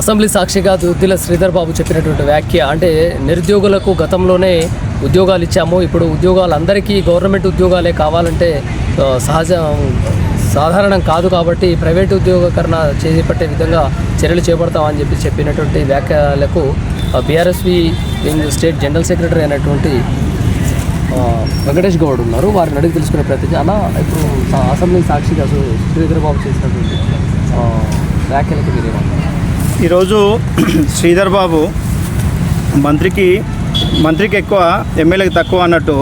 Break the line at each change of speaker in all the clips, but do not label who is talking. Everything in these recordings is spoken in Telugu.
అసెంబ్లీ సాక్షిగా దుద్దిల శ్రీధర్ బాబు చెప్పినటువంటి వ్యాఖ్య అంటే నిరుద్యోగులకు గతంలోనే ఉద్యోగాలు ఇచ్చాము ఇప్పుడు ఉద్యోగాలు అందరికీ గవర్నమెంట్ ఉద్యోగాలే కావాలంటే సహజ సాధారణం కాదు కాబట్టి ప్రైవేట్ ఉద్యోగకరణ చేపట్టే విధంగా చర్యలు చేపడతామని చెప్పి చెప్పినటువంటి వ్యాఖ్యలకు బీఆర్ఎస్వి స్టేట్ జనరల్ సెక్రటరీ అయినటువంటి వెంకటేష్ గౌడ్ ఉన్నారు. వారిని అడిగి తెలుసుకునే ప్రయత్నం అలా ఇప్పుడు అసెంబ్లీ సాక్షిగా శ్రీధర్ బాబు చేసినటువంటి వ్యాఖ్యలకు మీరేమంటారు?
ఈరోజు శ్రీధర్ బాబు మంత్రికి మంత్రికి ఎక్కువ ఎమ్మెల్యేకి తక్కువ అన్నట్టు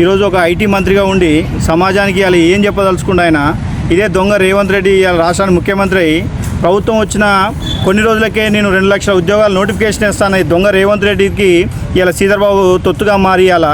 ఈరోజు ఒక ఐటీ మంత్రిగా ఉండి సమాజానికి అలా ఏం చెప్పదలుచుకుండా ఆయన? ఇదే దొంగ రేవంత్ రెడ్డి ఇవాళ రాష్ట్రానికి ముఖ్యమంత్రి అయి ప్రభుత్వం వచ్చిన కొన్ని రోజులకే నేను రెండు లక్షల ఉద్యోగాలు నోటిఫికేషన్ ఇస్తాను. ఈ దొంగ రేవంత్ రెడ్డికి ఇలా శ్రీధర్ బాబు తొత్తుగా మారి అలా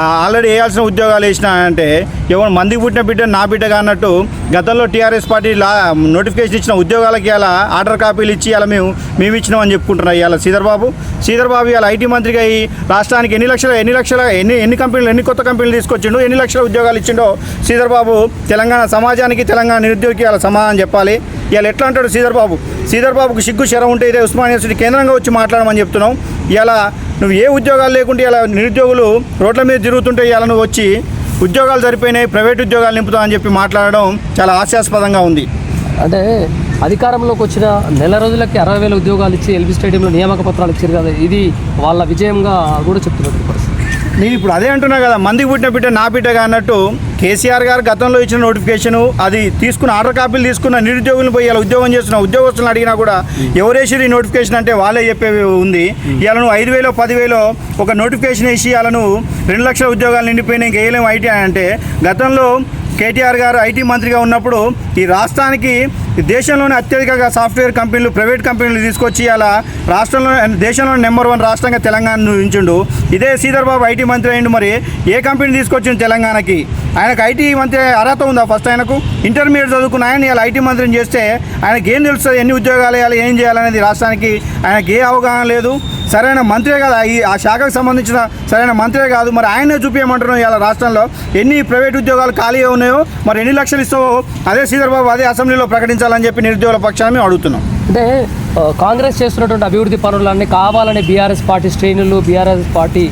ఆల్రెడీ వేయాల్సిన ఉద్యోగాలు వేసిన అంటే ఎవరు మందికి పుట్టిన బిడ్డ నా బిడ్డగా అన్నట్టు గతంలో టీఆర్ఎస్ పార్టీ లా నోటిఫికేషన్ ఇచ్చిన ఉద్యోగాలకి ఇలా ఆర్డర్ కాపీలు ఇచ్చి ఇలా మేము మేము ఇచ్చినాం అని చెప్పుకుంటున్నాం ఇవాళ శ్రీధర్ బాబు. శ్రీధర్ బాబు ఇవాళ ఐటీ మంత్రిగా అయ్యి రాష్ట్రానికి ఎన్ని లక్షల ఎన్ని లక్షల ఎన్ని ఎన్ని కంపెనీలు ఎన్ని కొత్త కంపెనీలు తీసుకొచ్చిండో ఎన్ని లక్షల ఉద్యోగాలు ఇచ్చిండో శ్రీధర్ బాబు తెలంగాణ సమాజానికి తెలంగాణ నిరుద్యోగికి ఇలా సమాధానం చెప్పాలి. ఇవాళ ఎట్లా అంటాడు శ్రీధర్ బాబు? సిగ్గు శరం ఉంటే ఇదే ఉస్మాన్ యూనివర్సిటీ కేంద్రంగా వచ్చి మాట్లాడమని చెప్తున్నాం. ఇలా నువ్వు ఏ ఉద్యోగాలు లేకుంటే ఇలా నిరుద్యోగులు రోడ్ల మీద తిరుగుతుంటే ఇలా నువ్వు వచ్చి ఉద్యోగాలు సరిపోయినాయి ప్రైవేట్ ఉద్యోగాలు నింపుతామని చెప్పి మాట్లాడడం చాలా హాస్యాస్పదంగా ఉంది.
అంటే అధికారంలోకి వచ్చిన నెల రోజులకి అరవై వేల ఉద్యోగాలు ఇచ్చి ఎల్బీ స్టేడియంలో నియామక పత్రాలు ఇచ్చారు కదా ఇది వాళ్ళ విజయంగా కూడా చెప్తున్నారు పరిస్థితి.
నేను ఇప్పుడు అదే అంటున్నా కదా మందికి పుట్టిన బిడ్డ నా బిడ్డగా అన్నట్టు కేసీఆర్ గారు గతంలో ఇచ్చిన నోటిఫికేషన్ అది తీసుకున్న ఆర్డర్ కాపీలు తీసుకున్న నిరుద్యోగులను పోయి ఇలా ఉద్యోగం చేస్తున్న ఉద్యోగస్తులను అడిగినా కూడా ఎవరేసారు ఈ నోటిఫికేషన్ అంటే వాళ్ళే చెప్పేవి ఉంది. ఇలా నువ్వు ఐదు వేలో పదివేలో ఒక నోటిఫికేషన్ వేసి ఇలా నువ్వు రెండు లక్షల ఉద్యోగాలు నిండిపోయినా ఇంకేయలేము ఐటీ అంటే గతంలో కేటీఆర్ గారు ఐటీ మంత్రిగా ఉన్నప్పుడు ఈ రాష్ట్రానికి ఈ దేశంలోనే అత్యధికంగా సాఫ్ట్వేర్ కంపెనీలు ప్రైవేట్ కంపెనీలు తీసుకొచ్చి అలా రాష్ట్రంలో దేశంలో నెంబర్ వన్ రాష్ట్రంగా తెలంగాణ ఉంచుండు ఇదే శ్రీధర్ బాబు ఐటీ మంత్రి అయిండు మరి. ఏ కంపెనీ తీసుకొచ్చిండు తెలంగాణకి? ఆయనకు ఐటీ మంత్రి అర్హత ఉందా ఫస్ట్ ఆయనకు? ఇంటర్మీడియట్ చదువుకున్న ఆయన ఇలా ఐటీ మంత్రిని చేస్తే ఆయనకి ఏం తెలుస్తుంది? ఎన్ని ఉద్యోగాలు వేయాలి? ఏం చేయాలనేది రాష్ట్రానికి ఆయనకి ఏ అవగాహన లేదు. సరైన మంత్రే కదా ఈ ఆ శాఖకు సంబంధించిన సరైన మంత్రే కాదు. మరి ఆయనే చూపించమంటున్నాం ఇలా రాష్ట్రంలో. ఎన్ని ప్రైవేట్ ఉద్యోగాలు ఖాళీగా ఉన్నాయో మరి ఎన్ని లక్షలు ఇస్తావో అదే శ్రీధర్ బాబు అదే అసెంబ్లీలో ప్రకటించాలని చెప్పి నిరుద్యోగుల పక్షాన్ని మేము అడుగుతున్నాం.
అంటే కాంగ్రెస్ చేస్తున్నటువంటి అభివృద్ధి పనులన్నీ కావాలని బీఆర్ఎస్ పార్టీ శ్రేణులు బీఆర్ఎస్ పార్టీ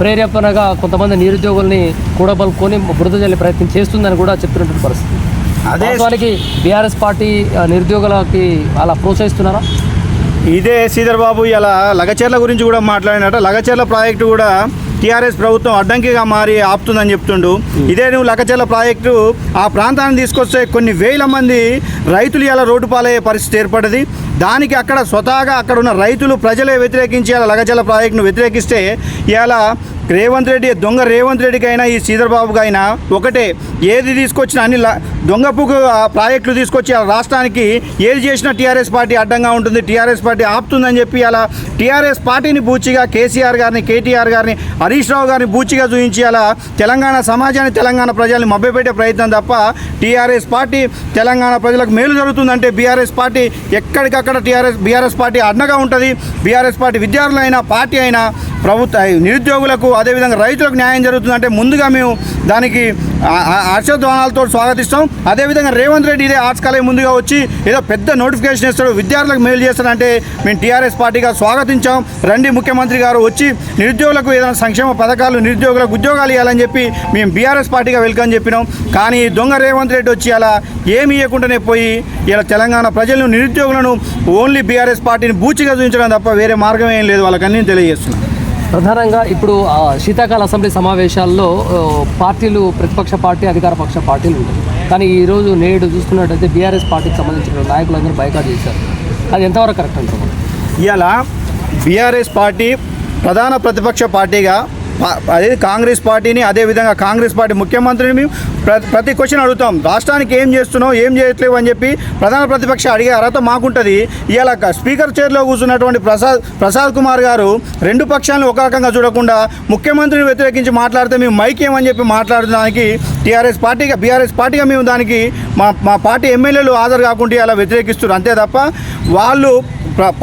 ప్రేరేపణగా కొంతమంది నిరుద్యోగుల్ని కూడబలుకొని బురద జల్లే ప్రయత్నం చేస్తుందని కూడా చెప్తున్నటువంటి పరిస్థితి.
అదే
బీఆర్ఎస్ పార్టీ నిరుద్యోగులకి అలా ప్రోత్సహిస్తున్నారా?
ఇదే శ్రీధర్ బాబు ఇలా లగచర్ల గురించి కూడా మాట్లాడినట్ట లగచర్ల ప్రాజెక్టు కూడా టీఆర్ఎస్ ప్రభుత్వం అడ్డంకిగా మారి ఆపుతుందని చెప్తుండు. ఇదే నువ్వు లగచర్ల ప్రాజెక్టు ఆ ప్రాంతాన్ని తీసుకొస్తే కొన్ని వేల మంది రైతులు ఇలా రోడ్డు పాలయ్యే పరిస్థితి ఏర్పడింది దానికి అక్కడ స్వతహాగా అక్కడ ఉన్న రైతులు ప్రజలే వ్యతిరేకించి ఇలా లగచర్ల ప్రాజెక్టును వ్యతిరేకిస్తే ఇలా రేవంత్ రెడ్డి దొంగ రేవంత్ రెడ్డికి అయినా ఈ శ్రీధర్ బాబుకి అయినా ఒకటే ఏది తీసుకొచ్చినా అన్ని దొంగపు ప్రాజెక్టులు తీసుకొచ్చి ఆ రాష్ట్రానికి ఏది చేసినా టీఆర్ఎస్ పార్టీ అడ్డంగా ఉంటుంది టీఆర్ఎస్ పార్టీ ఆపుతుందని చెప్పి అలా టీఆర్ఎస్ పార్టీని బూచిగా కేసీఆర్ గారిని కేటీఆర్ గారిని హరీష్ రావు గారిని బూచిగా చూపించి అలా తెలంగాణ సమాజాన్ని తెలంగాణ ప్రజల్ని మభ్యపెట్టే ప్రయత్నం తప్ప టీఆర్ఎస్ పార్టీ తెలంగాణ ప్రజలకు మేలు జరుగుతుందంటే బీఆర్ఎస్ పార్టీ ఎక్కడికక్కడ టీఆర్ఎస్ బీఆర్ఎస్ పార్టీ అడ్డగా ఉంటుంది. బీఆర్ఎస్ పార్టీ విద్యార్థులైనా పార్టీ అయినా ప్రభుత్వ నిరుద్యోగులకు అదేవిధంగా రైతులకు న్యాయం జరుగుతుందంటే ముందుగా మేము దానికి హర్షధ్వానాలతో స్వాగతిస్తాం. అదేవిధంగా రేవంత్ రెడ్డి ఇదే ఆర్ట్స్ కాలేజ్ ముందుగా వచ్చి ఏదో పెద్ద నోటిఫికేషన్ ఇస్తాడు. విద్యార్థులకు మేలు చేస్తాడంటే మేము టీఆర్ఎస్ పార్టీగా స్వాగతించాం. రండి ముఖ్యమంత్రి గారు వచ్చి నిరుద్యోగులకు ఏదైనా సంక్షేమ పథకాలు నిరుద్యోగులకు ఉద్యోగాలు ఇవ్వాలని చెప్పి మేము బీఆర్ఎస్ పార్టీగా వెల్కమ్ చెప్పినాం. కానీ దొంగ రేవంత్ రెడ్డి వచ్చి అలా ఏమి ఇవ్వకుండానే పోయి ఇలా తెలంగాణ ప్రజలను నిరుద్యోగులను ఓన్లీ బీఆర్ఎస్ పార్టీని బూచిగా చూపించడం తప్ప వేరే మార్గం ఏం లేదు. వాళ్ళకన్నీ తెలియజేస్తున్నాం.
ప్రధానంగా ఇప్పుడు శీతాకాల అసెంబ్లీ సమావేశాల్లో పార్టీలు ప్రతిపక్ష పార్టీ అధికార పక్ష పార్టీలు ఉంటాయి. కానీ ఈరోజు నేడు చూస్తున్నట్టయితే బీఆర్ఎస్ పార్టీకి సంబంధించిన నాయకులందరూ బైకాట్ చేశారు. అది ఎంతవరకు కరెక్ట్ అంటారు?
ఇవాళ బీఆర్ఎస్ పార్టీ ప్రధాన ప్రతిపక్ష పార్టీగా అదే కాంగ్రెస్ పార్టీని అదేవిధంగా కాంగ్రెస్ పార్టీ ముఖ్యమంత్రిని ప్రతి క్వశ్చన్ అడుగుతాం. రాష్ట్రానికి ఏం చేస్తున్నావు ఏం చేయట్లేవు అని చెప్పి ప్రధాన ప్రతిపక్ష అడిగే అర్హత మాకుంటుంది. ఇలా స్పీకర్ చైర్లో కూర్చున్నటువంటి ప్రసాద్ ప్రసాద్ కుమార్ గారు రెండు పక్షాలను ఒక రకంగా చూడకుండా ముఖ్యమంత్రిని వ్యతిరేకించి మాట్లాడితే మేము మైక్ ఏమని చెప్పి మాట్లాడడానికి టీఆర్ఎస్ పార్టీగా బీఆర్ఎస్ పార్టీగా మేము దానికి మా మా పార్టీ ఎమ్మెల్యేలు హాజరు కాకుండా అలా వ్యతిరేకిస్తున్నారు. అంతే తప్ప వాళ్ళు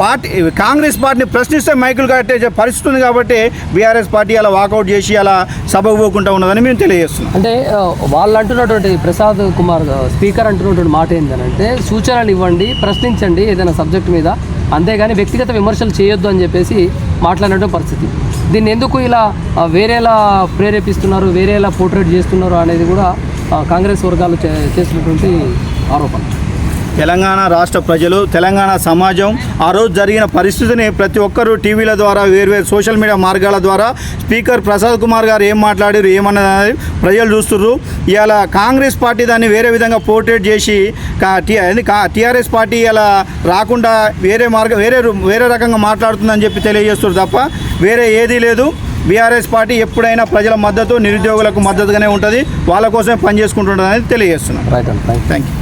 పార్టీ కాంగ్రెస్ పార్టీని ప్రశ్నిస్తే మైకులు కట్టే పరిస్థితి ఉంది కాబట్టి బీఆర్ఎస్ పార్టీ అలా వాకౌట్ చేసి అలా సభకు పోకుండా ఉన్నదని మేము తెలియజేస్తున్నాం.
అంటే వాళ్ళ వాళ్ళు అంటున్నటువంటి ప్రసాద్ కుమార్ స్పీకర్ అంటున్నటువంటి మాట ఏంటంటే సూచనలు ఇవ్వండి ప్రశ్నించండి ఏదైనా సబ్జెక్ట్ మీద. అంతేగాని వ్యక్తిగత విమర్శలు చేయొద్దు అని చెప్పేసి మాట్లాడినటువంటి పరిస్థితి. దీన్ని ఎందుకు ఇలా వేరేలా ప్రేరేపిస్తున్నారు వేరేలా పోర్ట్రేట్ చేస్తున్నారు అనేది కూడా కాంగ్రెస్ వర్గాలు చే- చేసినటువంటి ఆరోపణ
తెలంగాణ రాష్ట్ర ప్రజలు తెలంగాణ సమాజం ఆ రోజు జరిగిన పరిస్థితిని ప్రతి ఒక్కరూ టీవీల ద్వారా వేర్వేరు సోషల్ మీడియా మార్గాల ద్వారా స్పీకర్ ప్రసాద్ కుమార్ గారు ఏం మాట్లాడారు ఏమన్నది ప్రజలు చూస్తుర్రు. ఇవాళ కాంగ్రెస్ పార్టీ దాన్ని వేరే విధంగా పోర్ట్రేట్ చేసి టీఆర్ఎస్ పార్టీ ఇలా రాకుండా వేరే మార్గం వేరే వేరే రకంగా మాట్లాడుతుందని చెప్పి తెలియజేస్తారు తప్ప వేరే ఏదీ లేదు. బీఆర్ఎస్ పార్టీ ఎప్పుడైనా ప్రజల మద్దతు నిరుద్యోగులకు మద్దతుగానే ఉంటుంది. వాళ్ళ కోసమే పనిచేసుకుంటుంటుంది అనేది తెలియజేస్తున్నాం.
Right
thank you